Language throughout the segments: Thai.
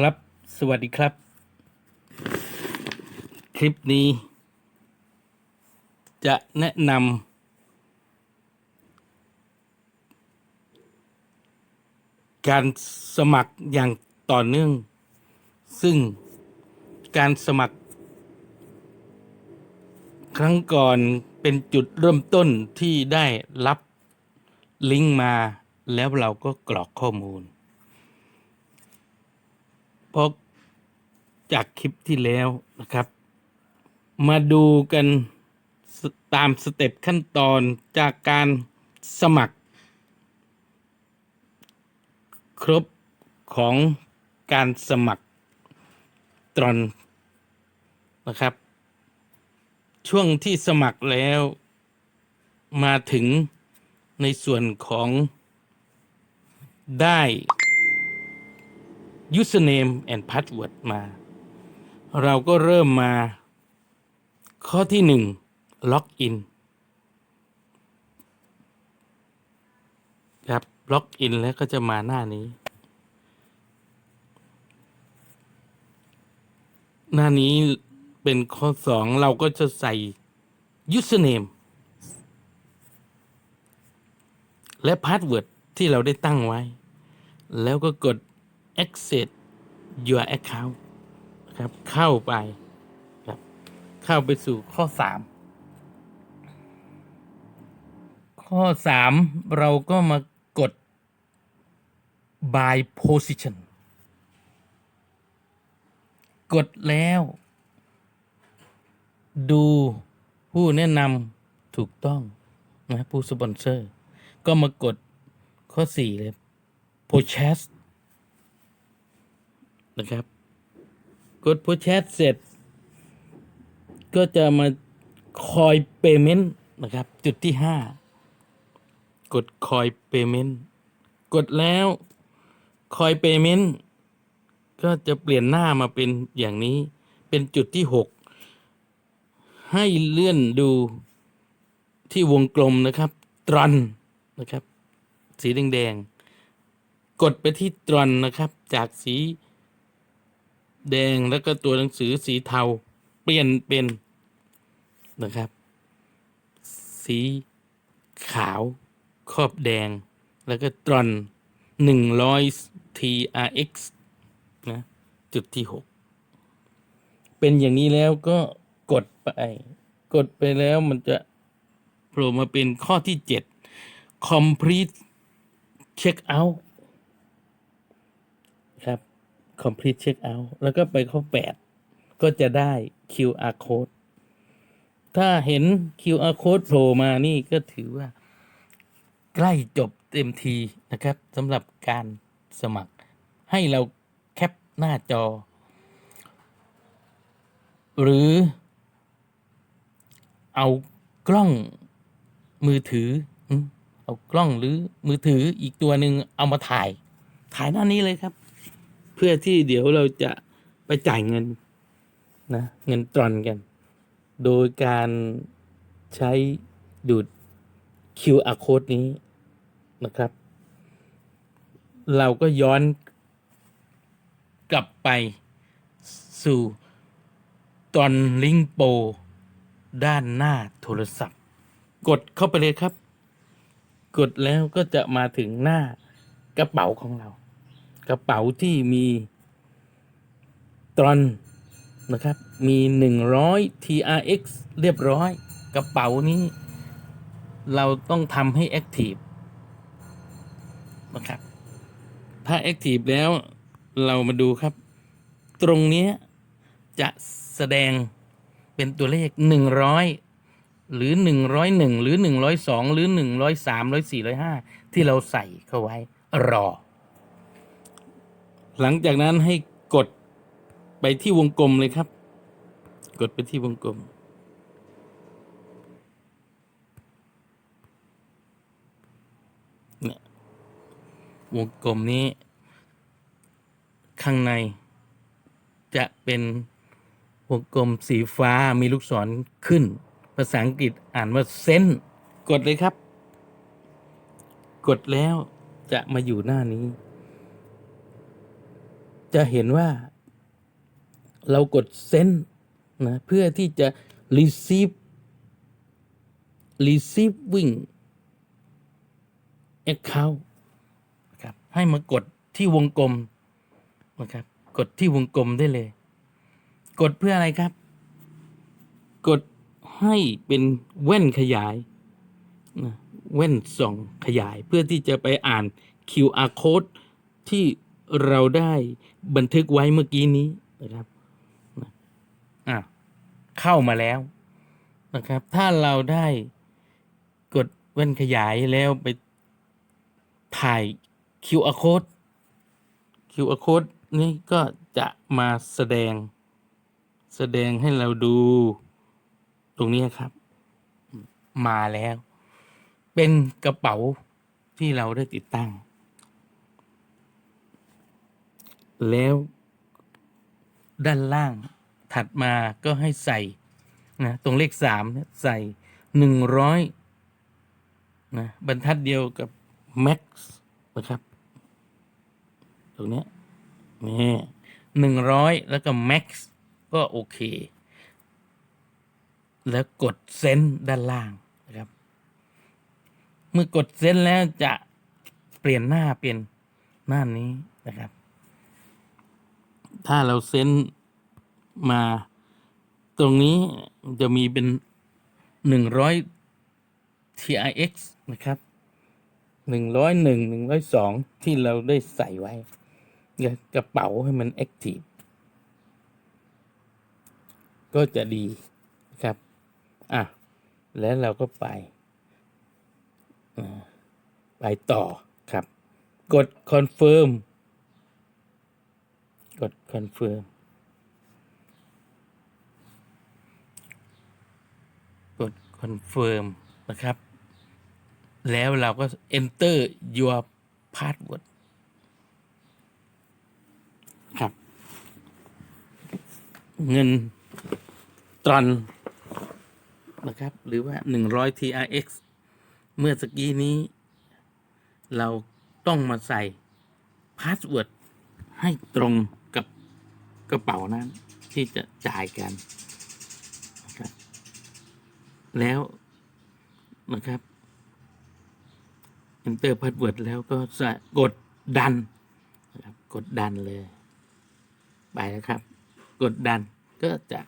ครับ สวัสดีครับ คลิปนี้ จะแนะนำการสมัครอย่างต่อเนื่อง ซึ่งการสมัคร ครั้งก่อนเป็นจุดเริ่มต้นที่ได้รับลิงก์มาแล้วเราก็กรอกข้อมูล เพราะจากคลิปที่แล้วนะครับ มาดูกันตามสเต็ปขั้นตอนจากการสมัคร ครบของการสมัครตรอนนะครับ ช่วงที่สมัครแล้วมาถึงในส่วนของได้ username and password มา เราก็เริ่มมา ข้อที่หนึ่งล็อกอินครับล็อกอินแล้วก็จะมาหน้านี้ หน้านี้เป็นข้อสองเราก็จะใส่ username และ password ที่เราได้ตั้งไว้ แล้วก็กด access your account ครับเข้าไปครับเข้าไปสู่ข้อ 3 ข้อ 3 เราก็มากด by position กดแล้ว ดูผู้แนะนำถูกต้องนะผู้สปอนเซอร์ ก็มากดข้อ 4 เลย purchase นะครับ กด purchase เสร็จ ก็จะมาคอย payment นะครับ จุดที่ 5 กดคอย payment กดแล้วคอย payment ก็จะเปลี่ยนหน้ามาเป็นอย่างนี้ เป็นจุดที่ 6 ให้เลื่อนดูที่วงกลมนะครับ ตรอนนะครับ สีแดงๆกดไปที่ตรอนนะครับ จากสี แดงแล้วก็ตัวหนังสือสีเทา เปลี่ยนเป็นนะครับ สีขาวครอบแดง แล้วก็ตรอน100 TRX นะจุดที่ 6 เป็นอย่างนี้แล้วก็กดไป กดไปแล้วมันจะโผล่มาเป็นข้อที่ 7 complete check out complete check out แล้วก็ไปข้อ 8 ก็จะได้ QR code ถ้าเห็น QR code โผล่มานี่ก็ถือว่า ใกล้จบเต็มทีนะครับสำหรับการสมัคร ให้เราแคปหน้าจอ หรือ เอากล้องมือถือ เอากล้องหรือมือถืออีกตัวหนึ่งเอามาถ่าย ถ่ายหน้านี้เลยครับ เพื่อที่เดี๋ยวเราจะไปจ่ายเงินนะเงินตรอนกัน โดยการใช้ดูด QR code นี้นะครับ เราก็ย้อนกลับไปสู่ตอนลิงโป ด้านหน้าโทรศัพท์ กดเข้าไปเลยครับ กดแล้วก็จะมาถึงหน้ากระเป๋าของเรา กระเป๋าที่มีตรอนนะครับ มี 100 TRX เรียบร้อย กระเป๋านี้ เราต้องทำให้ Active นะครับ ถ้า Active แล้วเรามาดูครับ ตรงนี้จะแสดงเป็นตัวเลข 100 หรือ 101 หรือ 102 หรือ 103 104 105 ที่เราใส่เข้าไว้รอ หลังจากนั้นให้กดไปที่วงกลมเลยครับ กดไปที่วงกลมเนี่ยวงกลมนี้ ข้างใน จะเป็นวงกลมสีฟ้ามีลูกศรขึ้น ภาษาอังกฤษอ่านว่าเซนกดเลยครับ กดแล้วจะมาอยู่หน้านี้ จะเห็นว่าเรากดเซนนะเพื่อที่จะ receive receiving account นะครับให้มากดที่วงกลมนะครับ กดที่วงกลมได้เลย กดเพื่ออะไรครับ กดให้เป็นแว่นขยายนะแว่นส่องขยายเพื่อที่จะไปอ่าน QR code ที่ เราได้บันทึกไว้เมื่อกี้นี้นะครับอะเข้ามาแล้วนะครับ ถ้าเราได้กดแว่นขยายแล้วไปถ่าย QR code QR code นี่ก็จะมาแสดง แสดงให้เราดูตรงนี้ครับ มาแล้ว เป็นกระเป๋าที่เราได้ติดตั้ง แล้วด้านล่างถัดมาก็ให้ใส่นะตรงเลขสามใส่หนึ่งร้อยนะบรรทัดเดียวกับ Max นะครับ ตรงนี้นี่หนึ่งร้อยแล้วก็ Max ก็โอเค แล้วกดเซนด้านล่างนะครับ เมื่อกดเซนแล้วจะเปลี่ยนหน้าเป็นหน้านี้นะครับ ถ้าเราเซนมาตรงนี้จะมีเป็นหนึ่งร้อย TIX นะครับหนึ่งร้อยหนึ่งหนึ่งร้อยสองที่เราได้ใส่ไว้กระเป๋าให้มันแอคทีฟก็จะดีครับ อะ แล้วเราก็ไป ไปต่อครับ กดคอนเฟิร์ม กดคอนเฟิร์มกดคอนเฟิร์มนะครับ แล้วเราก็ enter your password ครับ เงินตรอนนะครับ หรือว่า100 TRX เมื่อสกี้นี้ เราต้องมาใส่พาสเวิร์ดให้ตรง กระเป๋านั้นที่จะจ่ายกันนะครับแล้วนะครับ enter password แล้วก็กดดันนะครับกดดันเลย ไปแล้วครับ กดดันก็จะ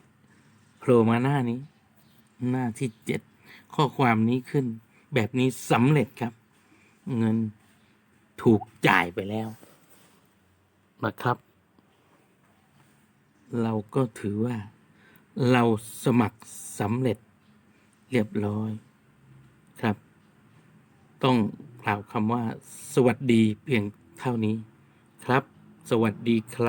โผล่มาหน้านี้ หน้าที่เจ็ดข้อความนี้ขึ้น แบบนี้สำเร็จครับ เงินถูกจ่ายไปแล้วนะครับ เราก็ถือว่า เราสมัครสำเร็จเรียบร้อยครับ ต้องกล่าวคำว่า สวัสดีเพียงเท่านี้ครับ สวัสดีครับ